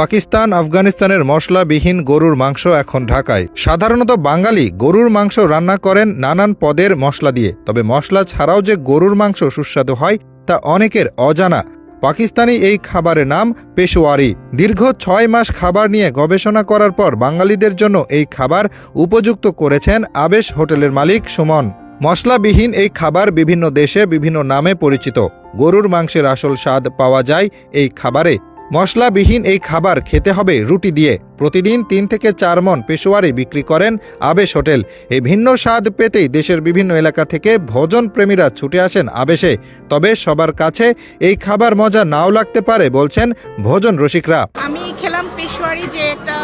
পাকিস্তান, আফগানিস্তানের মশলাবিহীন গরুর মাংস এখন ঢাকায়। সাধারণত বাঙালি গরুর মাংস রান্না করেন নানান পদের মশলা দিয়ে। তবে মশলা ছাড়াও যে গরুর মাংস সুস্বাদু হয়, তা অনেকের অজানা। পাকিস্তানি এই খাবারের নাম পেশোয়ারি দীর্ঘ ছয় মাস খাবার নিয়ে গবেষণা করার পর বাঙালিদের জন্য এই খাবার উপযুক্ত করেছেন আবেশ হোটেলের মালিক সুমন। মশলাবিহীন এই খাবার বিভিন্ন দেশে বিভিন্ন নামে পরিচিত। গরুর মাংসের আসল স্বাদ পাওয়া যায় এই খাবারে। মশলাবিহীন এই খাবার খেতে হবে রুটি দিয়ে। প্রতিদিন তিন থেকে চার মন পেশোয়ারি বিক্রি করেন আবেশ হোটেল। এই ভিন্ন স্বাদ পেতেই দেশের বিভিন্ন এলাকা থেকে ভোজন প্রেমীরা ছুটে আসেন আবেশে। তবে সবার কাছে এই খাবার মজা নাও লাগতে পারে বলছেন ভোজন রসিকরা। আমি খেলাম পেশোয়ারি যে একটা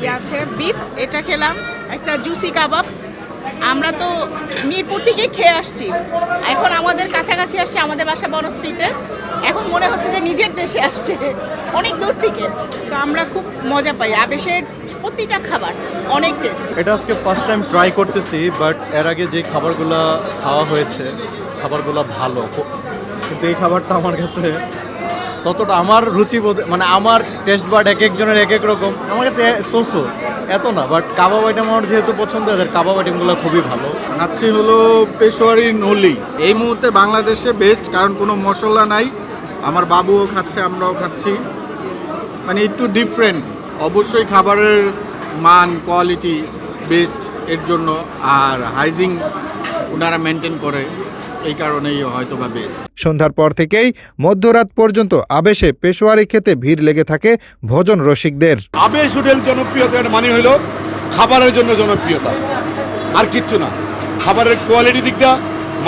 ইয়ে আছে, বিফ, এটা খেলাম, একটা জুসি কাবাব। আমরা তো মিরপুর থেকে খেয়ে আসছি। এখন আমাদের কাছাকাছি আসছে আমাদের বাসা বনশ্রীতে। এখন মনে হচ্ছে যে নিজের দেশে আসছে অনেক দূর থেকে। তো আমরা খুব মজা পাই। আবেশের প্রতিটা খাবার অনেক টেস্ট এটা আজকে ফার্স্ট টাইম ট্রাই করতেছি বাট এর আগে যে খাবারগুলো খাওয়া হয়েছে খাবারগুলো ভালো। কিন্তু এই খাবারটা আমার কাছে ততটা আমার রুচি বোধ- মানে আমার টেস্ট বাট এক একজনের এক এক রকম। আমার কাছে সোসো এত না বাট কাবাব আইটেম আমার যেহেতু পছন্দ এদের কাবাব আইটেমগুলো খুবই ভালো। খাচ্ছি হলো পেশোয়ারি নলি। এই মুহূর্তে বাংলাদেশে বেস্ট কারণ কোনো মশলা নাই। আমার বাবুও খাচ্ছে আমরাও খাচ্ছি। মানে একটু ডিফারেন্ট অবশ্যই খাবারের মান কোয়ালিটি বেস্ট এর জন্য আর হাইজিং ওনারা মেনটেন করে এই কারণেই হয়তো বা বেস্ট সন্ধ্যার পর থেকেই মধ্যরাত পর্যন্ত আবেশে পেশোয়ারি খেতে ভিড় লেগে থাকে ভোজন রসিকদের। আবেশ হোটেল জনপ্রিয়তার মানে হলো খাবারের জন্য জনপ্রিয়তা। আর কিচ্ছু না। খাবারের কোয়ালিটি দিকটা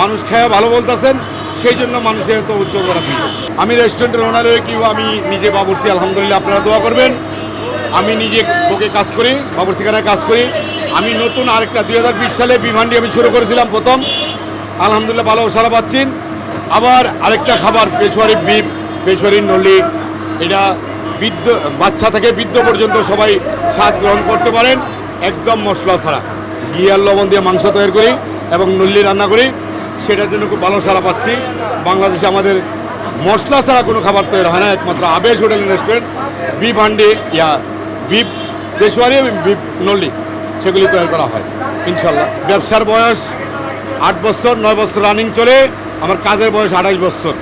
মানুষ খেয়ে ভালো বলতেছেন, সেই জন্য মানুষের এত উচ্চ করা দিল আমি রেস্টুরেন্টের ওনার হয়ে কিংবা আমি নিজে বাবুরসি আলহামদুলিল্লাহ আপনারা দোয়া করবেন। আমি নিজে কোকে কাজ করি বাবুরসিখানায় কাজ করি। আমি নতুন আরেকটা দুই হাজার বিশ সালে বিমানটি আমি শুরু করেছিলাম প্রথম। আলহামদুলিল্লাহ ভালো সারা পাচ্ছেন। আবার আরেকটা খাবার পেশোয়ারি বিপ পেশোয়ারি নলি। এটা বৃদ্ধ, বাচ্চা থেকে বৃদ্ধ পর্যন্ত সবাই স্বাদ গ্রহণ করতে পারেন। একদম মশলা ছাড়া। ঘি আর লবণ দিয়ে মাংস তৈরি করি এবং নল্লি রান্না করি। সেটার জন্য খুব ভালো সারা পাচ্ছি। বাংলাদেশে আমাদের মশলা ছাড়া কোনো খাবার তৈরি হয় না, একমাত্র আবেশ হোটেল রেস্টুরেন্ট বিফ হান্ডি ইয়া বিফ পেশোয়ারি এবং বিফ নল্লি সেগুলি তৈরি করা হয় ইনশাল্লাহ ব্যবসার বয়স আট বছর, নয় বছর রানিং চলে, আমার কাজের বয়স আঠাশ বছর।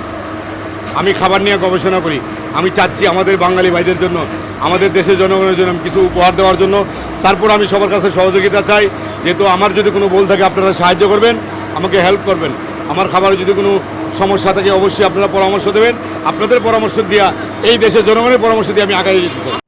আমি খাবার নিয়ে গবেষণা করি। আমি চাচ্ছি আমাদের বাঙালি ভাইদের জন্য, আমাদের দেশের জনগণের জন্য কিছু উপহার দেওয়ার জন্য। তারপর আমি সবার কাছে সহযোগিতা চাই। যেহেতু আমার যদি কোনো ভুল থাকে, আপনারা সাহায্য করবেন। আমাকে হেল্প করবেন। আমার খাবারে যদি কোনো সমস্যা থাকে, অবশ্যই আপনারা পরামর্শ দেবেন। আপনাদের পরামর্শ দিয়া এই দেশের জনগণের পরামর্শ দিয়ে আমি আগাই যেতে চাই।